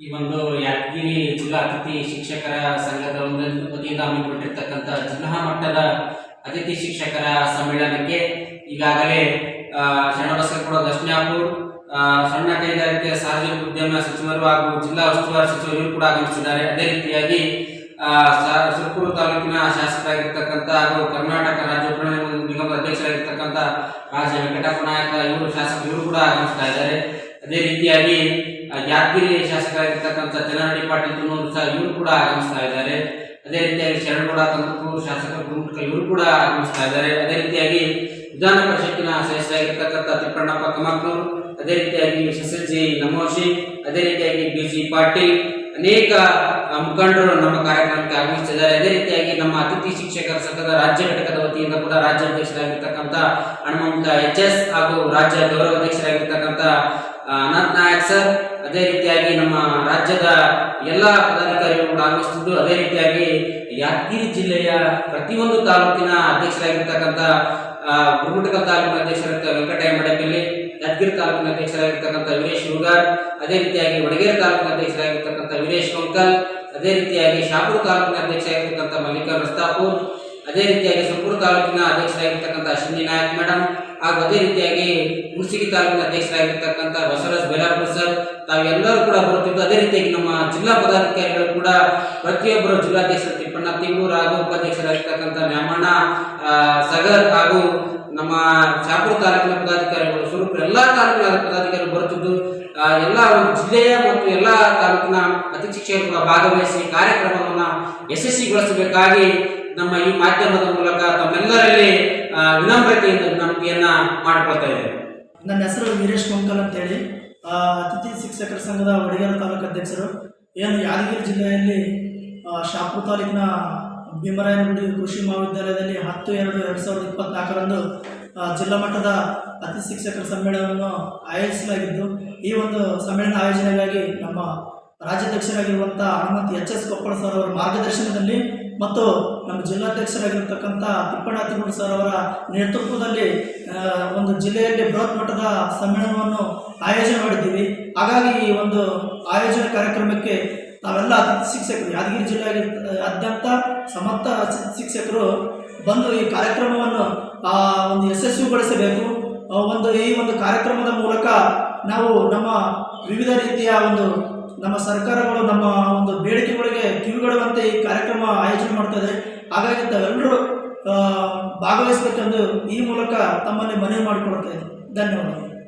ಈ ಒಂದು ಯಾದಗಿರಿ ಜಿಲ್ಲಾ ಅತಿಥಿ ಶಿಕ್ಷಕರ ಸಂಘದ ಒಂದು ವತಿಯಿಂದ ಹಮ್ಮಿಕೊಂಡಿರ್ತಕ್ಕಂಥ ಜಿಲ್ಲಾ ಮಟ್ಟದ ಅತಿಥಿ ಶಿಕ್ಷಕರ ಸಮ್ಮೇಳನಕ್ಕೆ ಈಗಾಗಲೇ ಆ, ಕೂಡ ಆ, ಸಣ್ಣ ಕೈಗಾರಿಕೆ ಸಾರ್ವಜನಿಕ ಉದ್ಯಮ ಸಚಿವರು ಹಾಗೂ ಜಿಲ್ಲಾ ಉಸ್ತುವಾರಿ ಸಚಿವರು ಕೂಡ ಆಗಮಿಸಿದ್ದಾರೆ. ಅದೇ ರೀತಿಯಾಗಿ ಆ, ಸ- ಸುರಪುರ ತಾಲೂಕಿನ ಶಾಸಕರಾಗಿರ್ತಕ್ಕಂಥ ಹಾಗೂ ಕರ್ನಾಟಕ ರಾಜ್ಯ ನಿಗಮದ ಅಧ್ಯಕ್ಷರಾಗಿರ್ತಕ್ಕಂಥ ರಾಜ ವೆಂಕಟಪ್ಪ ನಾಯಕ ಇವರು ಶಾಸಕರು ಕೂಡ ಆಗಮಿಸ್ತಾ ಇದ್ದಾರೆ. ಅದೇ ರೀತಿಯಾಗಿ ಯಾದಗಿರಿ ಶಾಸಕರಾಗಿರ್ತಕ್ಕಂಥ ಚನ್ನರಡಿ ಪಾಟೀಲ್ ಸಹ ಇವರು ಕೂಡ ಆಗಮಿಸ್ತಾ ಇದ್ದಾರೆ. ಅದೇ ರೀತಿಯಾಗಿ ಶರಣಗೌಡ ಕಂದಕೂರು ಶಾಸಕರ ಗುರುಮುಖ ಇವರು ಕೂಡ ಆಗಮಿಸ್ತಾ ಇದ್ದಾರೆ. ಅದೇ ರೀತಿಯಾಗಿ ವಿಧಾನ ಪರಿಷತ್ತಿನ ಸದಸ್ಯರಾಗಿರ್ತಕ್ಕಂಥ ತಿಪ್ಪಣ್ಣಪ್ಪ ಕಮಕ್ನೂರು ಅದೇ ರೀತಿಯಾಗಿ ಎಸ್ ಜಿ ನಮೋಶಿ ಅದೇ ರೀತಿಯಾಗಿ ಬಿ ಜಿ ಪಾಟೀಲ್ ಅನೇಕ ಮುಖಂಡರು ನಮ್ಮ ಕಾರ್ಯಕ್ರಮಕ್ಕೆ ಆಗಮಿಸುತ್ತಿದ್ದಾರೆ ಅದೇ ರೀತಿಯಾಗಿ ನಮ್ಮ ಅತಿಥಿ ಶಿಕ್ಷಕರ ಸಂಘದ ರಾಜ್ಯ ಘಟಕದ ವತಿಯಿಂದ ಕೂಡ ರಾಜ್ಯ ಅಧ್ಯಕ್ಷರಾಗಿರ್ತಕ್ಕಂಥ ಹನುಮಂತ ಎಚ್ ಎಸ್ ಹಾಗೂ ರಾಜ್ಯ ಗೌರವ ಅಧ್ಯಕ್ಷರಾಗಿರ್ತಕ್ಕಂಥ ಆ, ಅನಂತ್ ನಾಯಕ್ ಸರ್ ಅದೇ ರೀತಿಯಾಗಿ ನಮ್ಮ ರಾಜ್ಯದ ಎಲ್ಲ ಪದಾಧಿಕಾರಿಗಳು ಕೂಡ ಆಗಮಿಸುತ್ತಿದ್ದು ಅದೇ ರೀತಿಯಾಗಿ ಯಾದಗಿರಿ ಜಿಲ್ಲೆಯ ಪ್ರತಿಯೊಂದು ತಾಲೂಕಿನ ಅಧ್ಯಕ್ಷರಾಗಿರ್ತಕ್ಕಂಥ ಗುರುಮಠಕಲ್ ತಾಲೂಕಿನ ಅಧ್ಯಕ್ಷರಾಗಿರ್ತ ವೆಂಕಟಯ್ಯ ಮಡಕಲ್ಲಿ, ಯಾದಗಿರಿ ತಾಲೂಕಿನ ಅಧ್ಯಕ್ಷರಾಗಿರ್ತಕ್ಕಂಥ ವೀರೇಶ್ ಹುಗಾರ್ ಅದೇ ರೀತಿಯಾಗಿ ವಡಗೇರಿ ತಾಲೂಕಿನ ಅಧ್ಯಕ್ಷರಾಗಿರ್ತಕ್ಕಂಥ ವೀರೇಶ್ ಕೊಂಕಲ್, ಅದೇ ರೀತಿಯಾಗಿ ಶಾಪುರ ತಾಲೂಕಿನ ಅಧ್ಯಕ್ಷರಾಗಿರ್ತಕ್ಕಂಥ ಮಲ್ಲಿಕಾ ರಸ್ತಾಪುರ್ ಅದೇ ರೀತಿಯಾಗಿ ಸುರ್ಪುರ ತಾಲೂಕಿನ ಅಧ್ಯಕ್ಷರಾಗಿರ್ತಕ್ಕಂಥ ಅಶ್ವಿನಿ ನಾಯಕ್ ಮೇಡಮ್ ಹಾಗೂ ಅದೇ ರೀತಿಯಾಗಿ ಮುಸಿಗಿ ತಾಲೂಕಿನ ಅಧ್ಯಕ್ಷರಾಗಿರ್ತಕ್ಕಂಥ ಬಸವರಾಜ್ ಬೇಲಾಪುರ ಸರ್ ತಾವೆಲ್ಲರೂ ಕೂಡ ಬರುತ್ತಿದ್ದು. ಅದೇ ರೀತಿಯಾಗಿ ನಮ್ಮ ಜಿಲ್ಲಾ ಪದಾಧಿಕಾರಿಗಳು ಕೂಡ ಪ್ರತಿಯೊಬ್ಬರು ಜಿಲ್ಲಾಧ್ಯಕ್ಷರು ತಿಪ್ಪಣ್ಣ ತಿಮ್ಮೂರ್ ಹಾಗೂ ಉಪಾಧ್ಯಕ್ಷರಾಗಿರ್ತಕ್ಕಂಥ ನ್ಯಾಮಣ್ಣ ಸಗರ್ ಹಾಗೂ ನಮ್ಮ ಶಾಪುರ ತಾಲೂಕಿನ ಪದಾಧಿಕಾರಿಗಳು ಸ್ವರೂಪ ಎಲ್ಲ ತಾಲೂಕಿನ ಪದಾಧಿಕಾರಿಗಳು ಬರುತ್ತಿದ್ದು. ಎಲ್ಲ ಜಿಲ್ಲೆಯ ಮತ್ತು ಎಲ್ಲ ತಾಲೂಕಿನ ಅತಿ ಶಿಕ್ಷಕರು ಭಾಗವಹಿಸಿ ಕಾರ್ಯಕ್ರಮವನ್ನು ಯಶಸ್ವಿಗೊಳಿಸಬೇಕಾಗಿ ನಮ್ಮ ಈ ಮಾಧ್ಯಮದ ಮೂಲಕ ತಮ್ಮೆಲ್ಲರಲ್ಲಿ ವಿನಮ್ರತೆಯಿಂದ ವಿನಂತಿಯನ್ನ ಮಾಡಿಕೊಳ್ತಾ ಇದ್ದೇವೆ ನನ್ನ ಹೆಸರು ವೀರೇಶ್ ಅಂತೇಳಿ. ಆ, ಅತಿಥಿ ಶಿಕ್ಷಕರ ಸಂಘದ ಒಡೆಯರ ತಾಲೂಕು ಅಧ್ಯಕ್ಷರು, ಏನು ಯಾದಗಿರಿ ಜಿಲ್ಲೆಯಲ್ಲಿ ಶಾಪು ಶಾಪುರ ತಾಲೂಕಿನ ಭೀಮರಾಯನಗುಡಿ ಕೃಷಿ ಮಹಾವಿದ್ಯಾಲಯದಲ್ಲಿ ಹತ್ತು ಎರಡು ಎರಡು ಸಾವಿರದ ಇಪ್ಪತ್ನಾಲ್ಕರಂದು ಜಿಲ್ಲಾ ಮಟ್ಟದ ಅತಿಥಿ ಶಿಕ್ಷಕರ ಸಮ್ಮೇಳನವನ್ನು ಆಯೋಜಿಸಲಾಗಿದ್ದು, ಈ ಒಂದು ಸಮ್ಮೇಳನ ಆಯೋಜನೆಗಾಗಿ ನಮ್ಮ ರಾಜ್ಯಾಧ್ಯಕ್ಷರಾಗಿರುವಂಥ Hanumanth H S Koppal sir ಅವರ ಮಾರ್ಗದರ್ಶನದಲ್ಲಿ ಮತ್ತು ನಮ್ಮ ಜಿಲ್ಲಾಧ್ಯಕ್ಷರಾಗಿರ್ತಕ್ಕಂಥ ತಿಪ್ಪಣ್ಣ ತಿಮ್ಮೂರು ಸರ್ ಅವರ ನೇತೃತ್ವದಲ್ಲಿ ಒಂದು ಜಿಲ್ಲೆಯಲ್ಲಿ ಬೃಹತ್ ಮಟ್ಟದ ಸಮ್ಮೇಳನವನ್ನು ಆಯೋಜನೆ ಮಾಡಿದ್ದೀವಿ. ಹಾಗಾಗಿ ಈ ಒಂದು ಆಯೋಜನೆ ಕಾರ್ಯಕ್ರಮಕ್ಕೆ ನಾವೆಲ್ಲ ಶಿಕ್ಷಕರು, ಯಾದಗಿರಿ ಜಿಲ್ಲೆಯಾದ್ಯಂತ ಸಮರ್ಥ ಶಿಕ್ಷಕರು ಬಂದು ಈ ಕಾರ್ಯಕ್ರಮವನ್ನು ಒಂದು ಯಶಸ್ವಿಗೊಳಿಸಬೇಕು. ಒಂದು, ಈ ಒಂದು ಕಾರ್ಯಕ್ರಮದ ಮೂಲಕ ನಾವು ನಮ್ಮ ವಿವಿಧ ರೀತಿಯ ಒಂದು, ನಮ್ಮ ಸರ್ಕಾರಗಳು, ನಮ್ಮ ಒಂದು ಬೇಡಿಕೆಗಳಿಗೆ ಕಿವಿಗೊಡುವಂತೆ ಈ ಕಾರ್ಯಕ್ರಮ ಆಯೋಜನೆ ಮಾಡ್ತಾ ಹಾಗಾಗಿ ತಾವೆಲ್ಲರೂ ಭಾಗವಹಿಸಬೇಕೆಂದು ಈ ಮೂಲಕ ತಮ್ಮನ್ನೇ ಮನವಿ ಮಾಡಿಕೊಳ್ತಾ ಇದ್ದೀನಿ. ಧನ್ಯವಾದಗಳು.